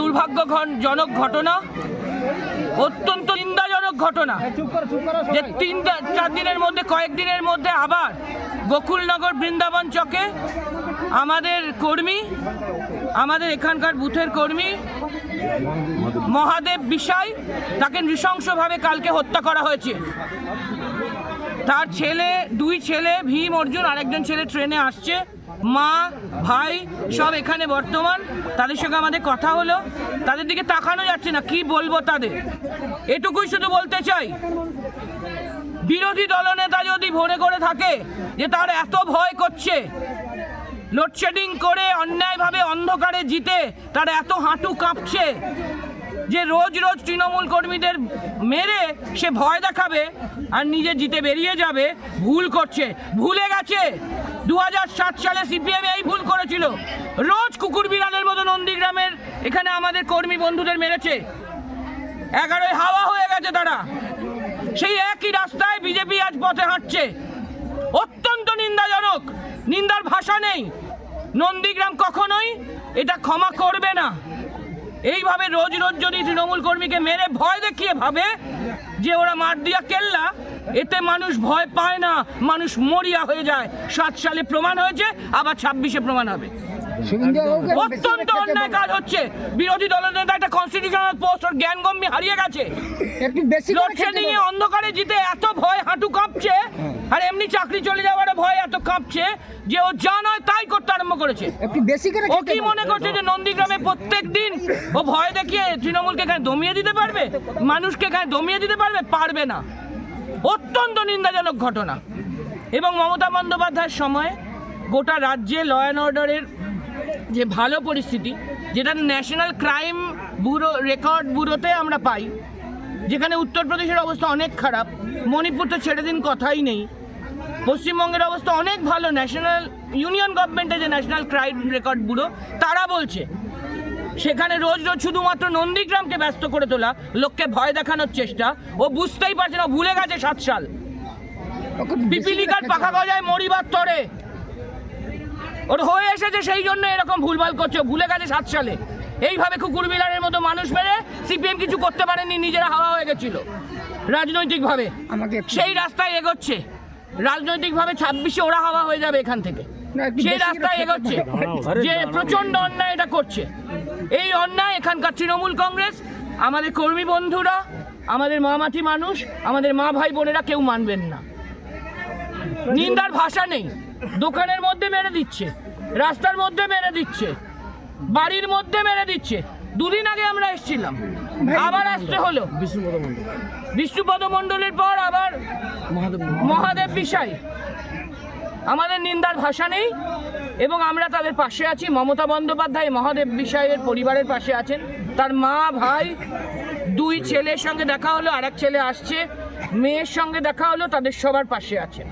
দুর্ভাগ্যজনক ঘটনা অত্যন্ত নিন্দাজনক ঘটনা যে তিন চার দিনের মধ্যে কয়েকদিনের মধ্যে আবার গোকুলনগর বৃন্দাবন চকে আমাদের কর্মী আমাদের এখানকার বুথের কর্মী মহাদেব বিষয় তাকে নৃশংসভাবে কালকে হত্যা করা হয়েছে। তার ছেলে, দুই ছেলে, ভীম, অর্জুন, আরেকজন ছেলে ট্রেনে আসছে। মা, ভাই, সব এখানে বর্তমান। তাদের সঙ্গে আমাদের কথা হলো। তাদের দিকে তাকানো যাচ্ছে না, কি বলব তাদের? এটুকুই শুধু বলতে চাই। বিরোধী দলনেতা যদি ভরে করে থাকে, যে তার এত ভয় করছে লোডশেডিং করে অন্যায়ভাবে অন্ধকারে জিতে তার এত হাঁটু কাঁপছে যে রোজ রোজ তৃণমূল কর্মীদের মেরে সে ভয় দেখাবে আর নিজে জিতে বেরিয়ে যাবে, ভুল করছে। ভুলে গেছে। দু হাজার সাত সালে সিপিএম এই ভুল করেছিল। রোজ কুকুর বিড়ালের মতো নন্দীগ্রামের এখানে আমাদের কর্মী বন্ধুদের মেরেছে। এগারোয় হাওয়া হয়ে গেছে তারা। সেই একই রাস্তায় বিজেপি আজ পথে হাঁটছে। নেই। নন্দীগ্রাম কখনোই এটা ক্ষমা করবে না। এইভাবে রোজ রোজ যদি তৃণমূল কর্মীকে মেরে ভয় দেখিয়ে ভাবে যে ওরা মার দিয়া কেল্লা, এতে মানুষ ভয় পায় না, মানুষ মরিয়া হয়ে যায়। সাত সালে প্রমাণ হয়েছে, আবার ছাব্বিশে প্রমাণ হবে। অত্যন্ত অন্যায় কাজ হচ্ছে। বিরোধী দলনেতা একটা কনস্টিটিউশনাল পোস্ট ওর জ্ঞানগম্যি হারিয়ে গেছে। একটু বেশি লোডশেডিং এ অন্ধকারে জিতে এত ভয় হাঁটু কাঁপছে। আর এমনি চাকরি চলে যাওয়ার ভয় এত কাঁপছে যে ও যা নয় তাই করতে আরম্ভ করেছে। একটু বেশি করে ও কি মনে করছে যে নন্দীগ্রামে প্রত্যেক দিন ও ভয় দেখিয়ে তৃণমূলকে এখানে দমিয়ে দিতে পারবে? মানুষকে এখানে দমিয়ে দিতে পারবে? পারবে না। অত্যন্ত নিন্দাজনক ঘটনা। এবং মমতা বন্দ্যোপাধ্যায়ের সময় গোটা রাজ্যে ল অ্যান্ড অর্ডারের যে ভালো পরিস্থিতি যেটা ন্যাশনাল ক্রাইম ব্যুরো রেকর্ড ব্যুরোতে আমরা পাই যেখানে উত্তরপ্রদেশের অবস্থা অনেক খারাপ মণিপুর তো ছেড়ে দিন কথাই নেই পশ্চিমবঙ্গের অবস্থা অনেক ভালো ন্যাশনাল ইউনিয়ন গভর্নমেন্টের যে ন্যাশনাল ক্রাইম রেকর্ড ব্যুরো তারা বলছে সেখানে রোজ রোজ শুধুমাত্র নন্দীগ্রামকে ব্যস্ত করে তোলা লোককে ভয় দেখানোর চেষ্টা ও বুঝতেই পারছে না ভুলে গেছে সাত সাল। পিপিলিকার পাখা গজায় মরিবার তরে। ওর হয়ে এসেছে সেই জন্য এরকম ভুলভাল করছে। ভুলে গেছে সাত সালে। এইভাবে কুকুর বিলারের মতো মানুষ মেরে সিপিএম কিছু করতে পারেনি নিজেরা হাওয়া হয়ে গেছিল। রাজনৈতিকভাবে। আমাকে সেই রাস্তায় এগোচ্ছে। রাজনৈতিকভাবে ছাব্বিশে ওরা হাওয়া হয়ে যাবে এখান থেকে। সেই রাস্তায় এগোচ্ছে। যে প্রচণ্ড অন্যায় এটা করছে। এই অন্যায় এখানকার তৃণমূল কংগ্রেস আমাদের কর্মী বন্ধুরা আমাদের মামাটি মানুষ আমাদের মা ভাই বোনেরা কেউ মানবেন না। নিন্দার ভাষা নেই। দোকানের মধ্যে মেরে দিচ্ছে রাস্তার মধ্যে মেরে দিচ্ছে বাড়ির মধ্যে মেরে দিচ্ছে। দুদিন আগে আমরা এসেছিলাম আবার আসতে হলো। বিষ্ণুপদ মণ্ডলের পর আবার মহাদেব বিষয়। আমাদের নিন্দার ভাষা নেই এবং আমরা তাদের পাশে আছি। মমতা বন্দ্যোপাধ্যায় মহাদেব বিষয়ের পরিবারের পাশে আছেন। তার মা ভাই দুই ছেলের সঙ্গে দেখা হলো আর ছেলে আসছে। মেয়ের সঙ্গে দেখা হলো তাদের সবার পাশে আছেন।